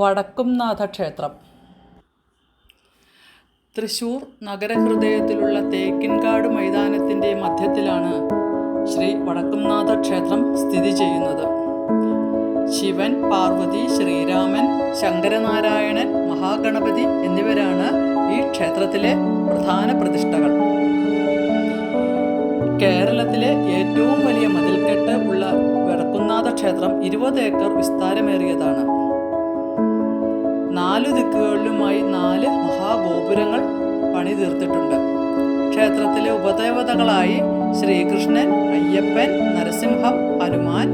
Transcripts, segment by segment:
വടക്കുംനാഥ ക്ഷേത്രം തൃശൂർ നഗരഹൃദയത്തിലുള്ള തേക്കിൻകാട് മൈതാനത്തിന്റെ മധ്യത്തിലാണ് ശ്രീ വടക്കുംനാഥ ക്ഷേത്രം സ്ഥിതി ചെയ്യുന്നത്. ശിവൻ പാർവതി ശ്രീരാമൻ ശങ്കരനാരായണൻ മഹാഗണപതി എന്നിവരാണ് ഈ ക്ഷേത്രത്തിലെ പ്രധാന പ്രതിഷ്ഠകൾ. കേരളത്തിലെ ഏറ്റവും വലിയ മതിൽക്കെട്ട് ഉള്ള വടക്കുംനാഥ ക്ഷേത്രം ഇരുപത് ഏക്കർ വിസ്താരമേറിയതാണ്. നാലു ദിക്കുകളിലുമായി നാല് മഹാഗോപുരങ്ങൾ പണി തീർത്തിട്ടുണ്ട് ക്ഷേത്രത്തിലെ ഉപദേവതകളായി ശ്രീകൃഷ്ണൻ അയ്യപ്പൻ നരസിംഹം ഹനുമാൻ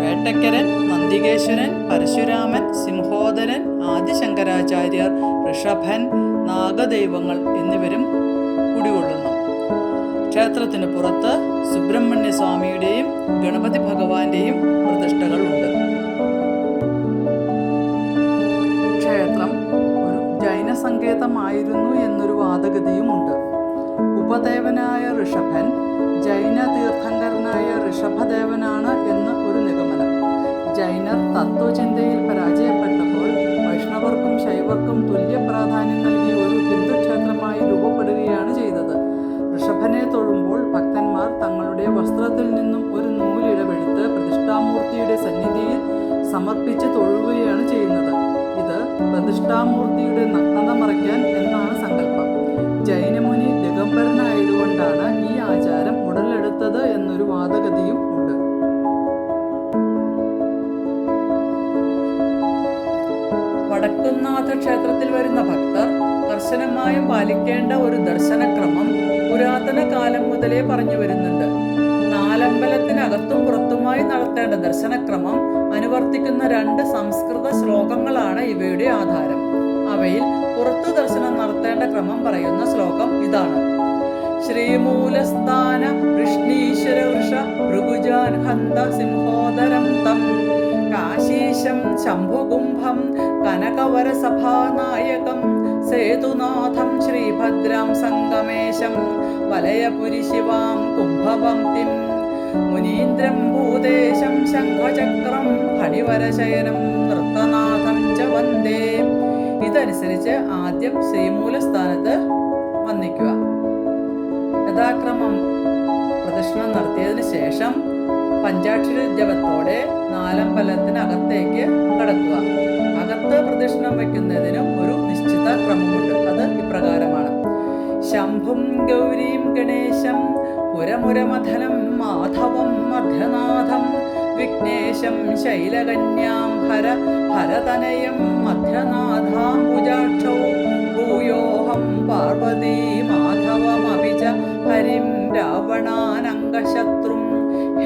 വേട്ടക്കരൻ നന്ദികേശ്വരൻ പരശുരാമൻ സിംഹോദരൻ ആദിശങ്കരാചാര്യർ ഋഷഭൻ നാഗദൈവങ്ങൾ എന്നിവരും കുടികൊള്ളുന്നു. ക്ഷേത്രത്തിന് പുറത്ത് സുബ്രഹ്മണ്യ സ്വാമിയുടെയും ഗണപതി ഭഗവാന്റെയും പ്രതിഷ്ഠകളുണ്ട്. ഉപദേവനായ ഋഷഭൻ ജൈന തീർത്ഥങ്കരനായ ഋഷഭദേവനാണ് എന്ന് ഒരു നിഗമനം. ജൈനർ തത്വചിന്തയിൽ പരാജയപ്പെട്ടപ്പോൾ വൈഷ്ണവർക്കും ശൈവർക്കും തുല്യ പ്രാധാന്യം നൽകി ഒരു ഹിന്ദു ക്ഷേത്രമായി രൂപപ്പെടുകയാണ് ചെയ്തത്. ഋഷഭനെ തൊഴുമ്പോൾ ഭക്തന്മാർ തങ്ങളുടെ വസ്ത്രത്തിൽ നിന്നും ഒരു നൂലിടവെടുത്ത് പ്രതിഷ്ഠാമൂർത്തിയുടെ സന്നിധിയിൽ സമർപ്പിച്ച് തൊഴുകയാണ് ചെയ്യുന്നത്. ഇത് പ്രതിഷ്ഠാമൂർത്തിയുടെ നഗ്നത മറയ്ക്കാൻ എന്നാണ് സങ്കല്പം. ജൈനമുനി ദിഗംബരനായതുകൊണ്ടാണ് ഈ ആചാരം ഉടലെടുത്തത് എന്നൊരു വാദഗതിയും ഉണ്ട്. വടക്കുംനാഥ ക്ഷേത്രത്തിൽ വരുന്ന ഭക്തർ കർശനമായും പാലിക്കേണ്ട ഒരു ദർശനക്രമം പുരാതന കാലം മുതലേ പറഞ്ഞു വരുന്നുണ്ട്. നാലമ്പലത്തിനകത്തും പുറത്തുമായി നടത്തേണ്ട ദർശനക്രമം അനുവർത്തിക്കുന്ന രണ്ട് സംസ്കൃത ശ്ലോകങ്ങളാണ് ഇവയുടെ ആധാരം. അവയിൽ പുറത്തു ദർശനം നടത്തേണ്ട ക്രമം പറയുന്ന ശ്ലോകം ഇതാണ്. ശ്രീമൂലസ്ഥാന വൃഷ്ണീശ്വര വൃഷ ഭൃഗുജാൻ ഹന്ത സിംഹോദരം തം. കാശീശം ശംഭുകുംഭം കനകവരസഭാനായകം സേതുനാഥം ശ്രീഭദ്രാം സംഗമേശം. വലയപുരി ശിവാം കുംഭപംക്തിം മുനീന്ദ്രം ഭൂദേശം ശംഖചക്രം ഫണിവരശയനം നൃത്തനാഥം ച വന്ദേ. ഇതനുസരിച്ച് ആദ്യം ശ്രീമൂലസ്ഥാനത്ത് യഥാക്രമം പ്രദക്ഷിണം നടത്തിയതിനു ശേഷം പഞ്ചാക്ഷര ജപത്തോടെ നാലമ്പലത്തിനകത്തേക്ക് കടക്കുക. അകത്ത് പ്രദക്ഷിണം വയ്ക്കുന്നതിനും ഒരു നിശ്ചിത ക്രമമുണ്ട്. അത് ഇപ്രകാരമാണ്. ശംഭും ഗൗരീം ഗണേശം പുരമുരമഥനം മാധവം മധ്യനാഥം വിഘ്നേശം ശൈലകന്യാം ഹര ഹരതനയം മധ്യനാഥാംബുജാക്ഷൗ ഭൂയോഹം പാർവതീ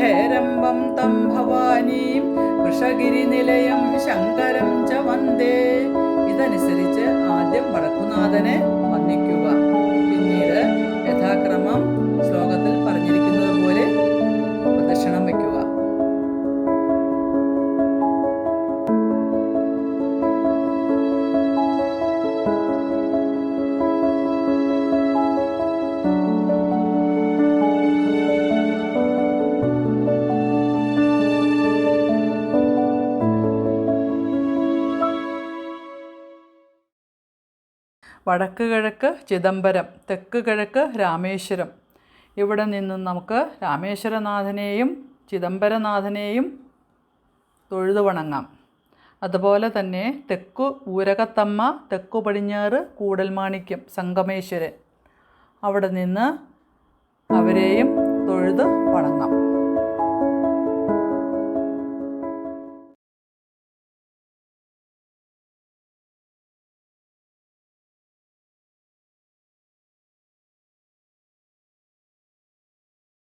ഹേരംബം തം ഭവാനീം വൃഷഗിരിനിലയം ശങ്കരം ച വന്ദേ. ഇതനുസരിച്ച് ആദ്യം വടക്കുനാഥനെ വടക്ക് കിഴക്ക് ചിദംബരം തെക്ക് കിഴക്ക് രാമേശ്വരം. ഇവിടെ നിന്നും നമുക്ക് രാമേശ്വരനാഥനെയും ചിദംബരനാഥനെയും തൊഴുതു വണങ്ങാം. അതുപോലെ തന്നെ തെക്കു ഊരകത്തമ്മ തെക്കു പടിഞ്ഞാറ് കൂടൽമാണിക്യം സംഗമേശ്വരൻ. അവിടെ നിന്ന് അവരെയും തൊഴുത് വണങ്ങാം.